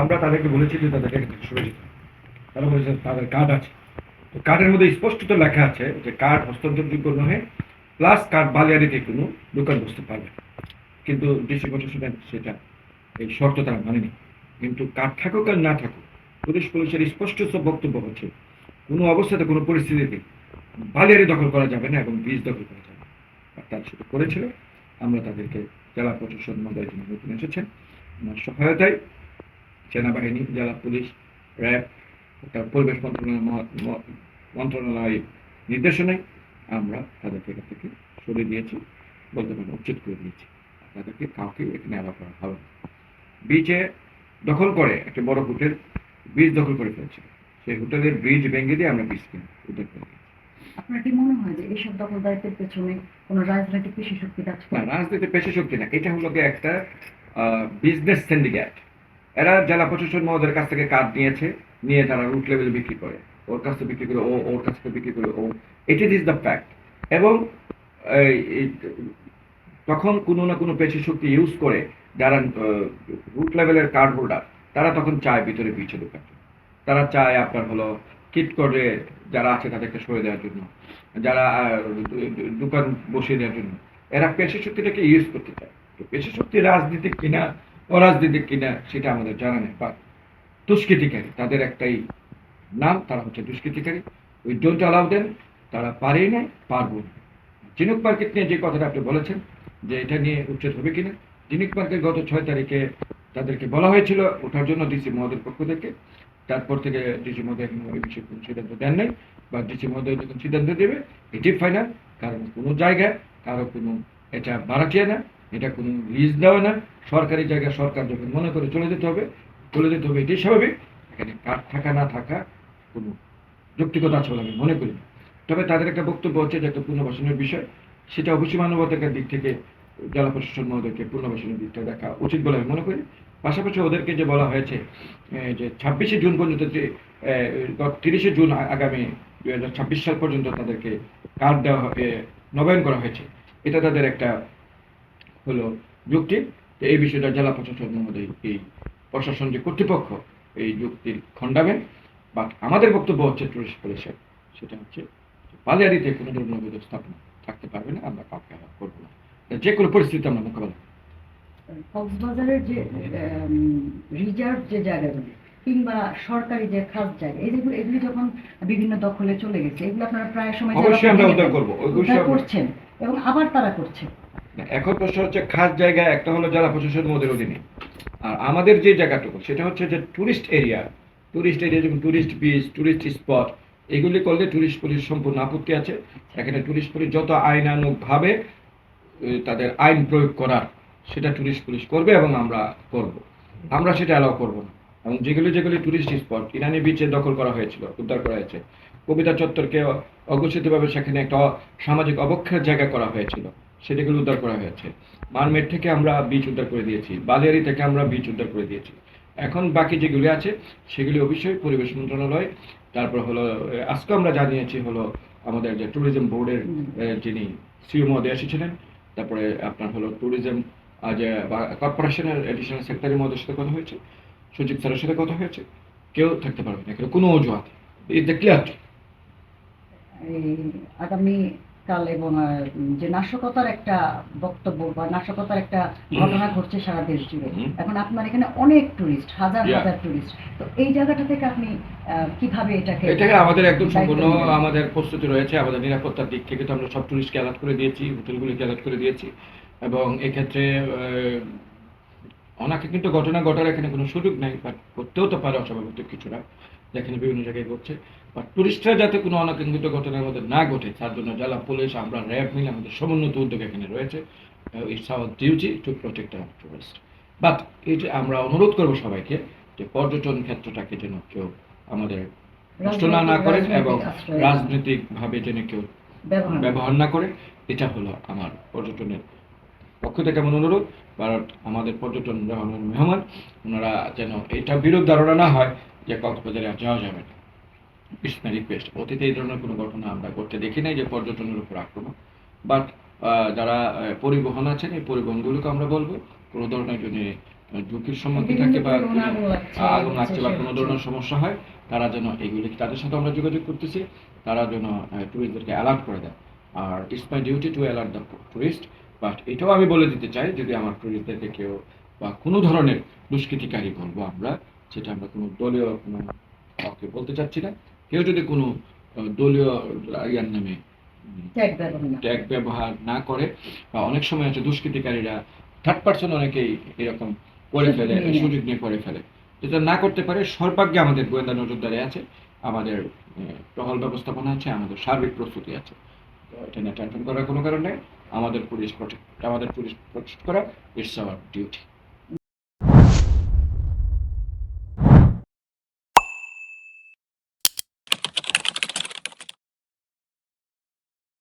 আমরা তাদেরকে বলেছি যে তাদেরকে সরে যেতে তারা বলেছে, তাদের কার্ড আছে। তো কার্ডের মধ্যে স্পষ্টত লেখা আছে যে কার্ড হস্তান্তরযোগ্য নহে প্লাস কার্ড বালিয়ারিতে কোনো দোকান বসতে পারবে কিন্তু ডিসি প্রশাসনের সেটা এই শর্ত তারা মানেনি। কিন্তু কার্ড থাকুক আর না থাকুক, পুলিশ পুলিশের স্পষ্ট সব বক্তব্য হচ্ছে, কোনো অবস্থাতে কোনো পরিস্থিতিতে বালিয়ারি দখল করা যাবে না এবং বীজ দখল করা যাবে আর তারা সেটা করেছিল, আমরা তাদেরকে জেলা প্রশাসন নতুন এসেছেন। ওনার সহায়তায় সেনাবাহিনী জেলা পুলিশ র্যাব পরিবেশ মন্ত্রণালয় ম- ম- নির্দেশনায় আমরা তাদেরকে এখান থেকে সরে দিয়েছি বলতে পারেন উচ্ছেদ করে দিয়েছি। তাদেরকে কাউকে এখানে অ্যালাউ করা হবে না। বিচে দখল করে একটা বড় হোটেল ব্রিজ দখল করে ফেলছে সেই হোটেলের ব্রিজ ভেঙে দিয়ে আমরা ব্রিজ কিনে উদ্ধার করে আপনার কি মনে হয় যে এইসব দখলদারিত্বের পেছনে কোনো রাজনৈতিক পেশি শক্তি কাজ না করে? রাজনীতি পেশা শক্তি না এটা হলো একটা বিজনেস সিন্ডিকেট এরা জেলা প্রশাসন মহোদয়ের কাছ থেকে কার্ড নিয়েছে, নিয়ে তারা রুট লেভেলে বিক্রি করে। ওর কাছ থেকে বিক্রি করে, ও, ওর কাছ থেকে বিক্রি করে, ও। ইট ইজ দ্য ফ্যাক্ট এবং তখন কোনো না কোনো পেশি শক্তি ইউজ করে যারা রুট লেভেলের কার্ড হোল্ডার তারা তখন চায় ভিতরে ঢোকার জন্য। তারা চায় আপনার হলো কিট করে যারা আছে তাদেরকে সরে দেওয়ার জন্য, যারা দোকান বসিয়ে দেওয়ার জন্য। এরা পেশি শক্তিটাকে ইউজ করতে চায়। তো পেশি শক্তি রাজনীতি কিনা অরাজনীতিক কিনা সেটা আমাদের জানা নেই বা দুষ্কৃতিকারী, তাদের একটাই নাম, তারা হচ্ছে দুষ্কৃতিকারী। উই ডোন্ট অ্যালাউ দেন তারা পারেই না পারব না। জিনুক মার্কেট নিয়ে যে কথাটা আপনি বলেছেন, যে এটা নিয়ে উচ্ছেদ হবে কিনা জিনুক মার্কেট গত ছয় তারিখে তাদেরকে বলা হয়েছিল, ওঠার জন্য ডিসি মহোদয়ের পক্ষ থেকে। তারপর থেকে ডিসি মহোদয় এখন ওই বিষয়ে কোনো সিদ্ধান্ত দেন নাই বা ডিসি মহোদয় যখন সিদ্ধান্ত দেবে এটি ফাইনাল কারণ কোনো জায়গায় কারও কোনো এটা বাড়াটিয়া না। এটা কোনো লিজ দেওয়া না, সরকারি জায়গায় সরকার যখন মনে করে চলে যেতে হবে চলে যেতে হবে, এটাই স্বাভাবিক। এখানে কার থাকা না থাকা কোনো যৌক্তিকতা আছে বলে আমি মনে করি না। তবে তাদের একটা বক্তব্য হচ্ছে যে একটা পুনর্বাসনের বিষয়, সেটা অবশ্যই মানবতার দিক থেকে জেলা প্রশাসন মহোদয়কে পুনর্বাসনের দিকটা দেখা উচিত বলে আমি মনে করি। পাশাপাশি ওদেরকে যে বলা হয়েছে যে ছাব্বিশে জুন পর্যন্ত যে তিরিশে জুন আগামী দু হাজার ছাব্বিশ সাল পর্যন্ত তাদেরকে কার্ড দেওয়া হবে নবায়ন করা হয়েছে। এটা তাদের একটা হলো যুক্তি। তো এই বিষয়টা জেলা প্রশাসন মহোদয় এই প্রশাসন যে কর্তৃপক্ষ এই যুক্তির খণ্ডাবেন বা আমাদের বক্তব্য হচ্ছে টুরিস্ট পুলিশের সেটা হচ্ছে যে বালিয়ারিতে কোনো ধরনের অবৈধ স্থাপনা থাকতে পারবে না আমরা কাউকে অ্যালাউ করব না। যে কোনো পরিস্থিতি আমরা মোকাবেলা কক্সবাজারের যে রিজার্ভ যে জায়গাগুলি কিংবা সরকারি যে খাস জায়গা এই যেগুলো এগুলি যখন বিভিন্ন দখলে চলে গেছে এগুলো আপনারা প্রায় সময় করছেন এবং আবার তারা করছে এখন প্রশ্ন হচ্ছে খাস জায়গায় একটা হলো জেলা প্রশাসন মহোদয়ের অধীনে। আর আমাদের যে জায়গাটুকু, সেটা হচ্ছে যে টুরিস্ট এরিয়া টুরিস্ট এরিয়া যেমন টুরিস্ট বিচ টুরিস্ট স্পট এগুলি করলে টুরিস্ট পুলিশ সম্পূর্ণ আপত্তি আছে। এখানে টুরিস্ট পুলিশ যত আইনানুগভাবে তাদের আইন প্রয়োগ করার, সেটা টুরিস্ট পুলিশ করবে এবং আমরা করব। আমরা সেটা অ্যালাউ করব না। এবং যেগুলি যেগুলি টুরিস্ট স্পট ইরানি বিচে দখল করা হয়েছিল, উদ্ধার করা হয়েছে। কবিতা চত্বরকে অঘোষিতভাবে সেখানে একটা সামাজিক অবক্ষের জায়গা করা হয়েছিল। সেটাগুলো উদ্ধার করা হয়েছে। মারমেট থেকে আমরা বীজ উদ্ধার করে দিয়েছি বালিয়ারি থেকে আমরা বীজ উদ্ধার করে দিয়েছি। এখন বাকি যেগুলি আছে সেগুলি অবশ্যই পরিবেশ মন্ত্রণালয় তারপর হলো আজকে আমরা জানিয়েছি হলো আমাদের যে ট্যুরিজম বোর্ডের যিনি সিও মহোদয় এসেছিলেন তারপরে আপনার হলো ট্যুরিজম আজ কর্পোরেশনের এডিশনাল সেক্রেটারি মহোদয়ের সাথে কথা হয়েছে সচিব স্যারের সাথে কথা হয়েছে কেউ থাকতে পারবে না কোনো অজুহাত ইজ দ্য ক্লিয়ার আগামী কাল এবং যে নাশকতার একটা বক্তব্য বা নাশকতার একটা ঘটনা ঘটছে সারা দেশ জুড়ে। এখন আপনার এখানে অনেক টুরিস্ট হাজার হাজার টুরিস্ট তো এই জায়গাটা থেকে আপনি কীভাবে এটাকে এটাকে আমাদের একদম সম্পূর্ণ আমাদের প্রস্তুতি রয়েছে আমাদের নিরাপত্তার দিক থেকে তো আমরা সব টুরিস্টকে অ্যালার্ট করে দিয়েছি হোটেলগুলিকে অ্যালার্ট করে দিয়েছি। এবং এক্ষেত্রে অনাকে কিন্তু ঘটনা ঘটার এখানে কোনো সুযোগ নেই বাট করতেও তো পারে অস্বাভাবিক কিছুটা যেখানে বিভিন্ন জায়গায় ঘটছে। বাট টুরিস্টরা যাতে কোনো অনাকাঙ্ক্ষিত ঘটনার মধ্যে না ঘটে তার জন্য জেলা পুলিশ আমরা র্যাব মিলে আমাদের সমুন্নত উদ্যোগ এখানে রয়েছে। It's our duty to protect our tourist but এটা আমরা অনুরোধ করব সবাইকে যে পর্যটন ক্ষেত্রটাকে যেন কেউ আমাদের নষ্ট না না করেন এবং আশ্রয় রাজনৈতিক ভাবে যেন কেউ ব্যবহার না করে এটা হলো আমার পর্যটনের পক্ষ থেকে আমার অনুরোধ। আমাদের পর্যটন মেহমান ওনারা যেন এটা বিরোধ ধারণা না হয় যে কক্সবাজারে আর যাওয়া যাবে না। ইটস মাই রিকোয়েস্ট অতীতে এই ধরনের কোনো ঘটনা আমরা করতে দেখি নাই যে পর্যটনের উপর আক্রমণ। বাট যারা পরিবহন আছেন এই পরিবহনগুলোকে আমরা বলব কোনো ধরনের যদি ঝুঁকির সম্মুখীন থাকে বা আগুন লাগছে, বা কোনো ধরনের সমস্যা হয় তারা যেন এগুলি তাদের সাথে আমরা যোগাযোগ করতেছি তারা যেন টুরিস্টদেরকে অ্যালার্ট করে দেয়। আর it's my duty to alert the tourist but এটাও আমি বলে দিতে চাই যদি আমার টুরিস্টদেরকে কেউ বা কোনো ধরনের দুষ্কৃতিকারী বলব আমরা সেটা আমরা কোনো দলীয় কোনো কাউকে বলতে চাচ্ছি না। কেউ যদি কোনো দলীয় ইয়ার নামে ট্যাগ ব্যবহার না করে। বা অনেক সময় আছে দুষ্কৃতিকারীরা থার্ড পার্সন অনেকেই এরকম করে ফেলে সুযোগ নিয়ে। করে ফেলে। যেটা না করতে পারে সর্বাগ্যে আমাদের গোয়েন্দা নজরদারি আছে আমাদের টহল ব্যবস্থাপনা আছে আমাদের সার্বিক প্রস্তুতি আছে। এটা নিয়ে টেনশন করার কোনো কারণ আমাদের পুলিশ প্রোটেক্ট আমাদের পুলিশ প্রোটেক্ট করা ইটস আওয়ার ডিউটি